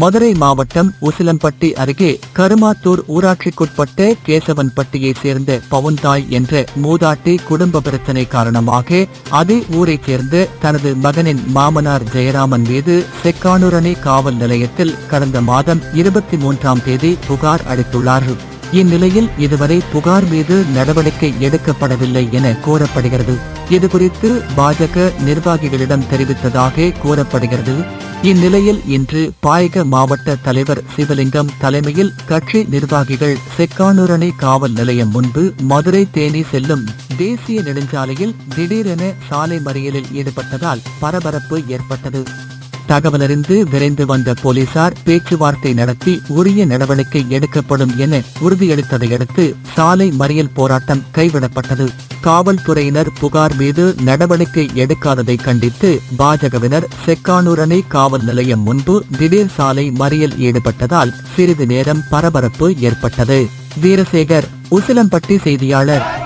மதுரை மாவட்டம் உசிலம்பட்டி அருகே கருமாத்தூர் ஊராட்சிக்குட்பட்ட கேசவன்பட்டியைச் சேர்ந்த பவுன்தாய் என்ற மூதாட்டி குடும்ப பிரச்சனை காரணமாக அதே ஊரைச் சேர்ந்த தனது மகனின் மாமனார் ஜெயராமன் மீது செக்கானூரணி காவல் நிலையத்தில் கடந்த மாதம் இருபத்தி மூன்றாம் தேதி புகார் அளித்துள்ளார்கள். இந்நிலையில் இதுவரை புகார் மீது நடவடிக்கை எடுக்கப்படவில்லை என கூறப்படுகிறது. இதுகுறித்து பாஜக நிர்வாகிகளிடம் தெரிவித்ததாக கூறப்படுகிறது. இந்நிலையில் இன்று பாயக மாவட்ட தலைவர் சிவலிங்கம் தலைமையில் கட்சி நிர்வாகிகள் செக்கானூரணி காவல் நிலையம் முன்பு மதுரை தேனி செல்லும் தேசிய நெடுஞ்சாலையில் திடீரென சாலை மறியலில் ஈடுபட்டதால் பரபரப்பு ஏற்பட்டது. தகவலறிந்து விரைந்து வந்த போலீசார் பேச்சுவார்த்தை நடத்தி உரிய நடவடிக்கை எடுக்கப்படும் என உறுதியளித்ததை அடுத்து சாலை மறியல் போராட்டம் கைவிடப்பட்டது. காவல்துறையினர் புகார் மீது நடவடிக்கை எடுக்காததை கண்டித்து பாஜகவினர் செக்கானூரணி காவல் நிலையம் முன்பு திடீர் சாலை மறியல் ஈடுபட்டதால் சிறிது நேரம் பரபரப்பு ஏற்பட்டது. வீரசேகர் உசிலம்பட்டி செய்தியாளர்.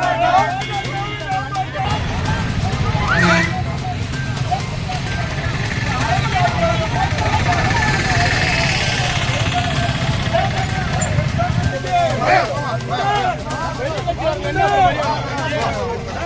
¡Vamos! ¡Vamos! ¡Vamos!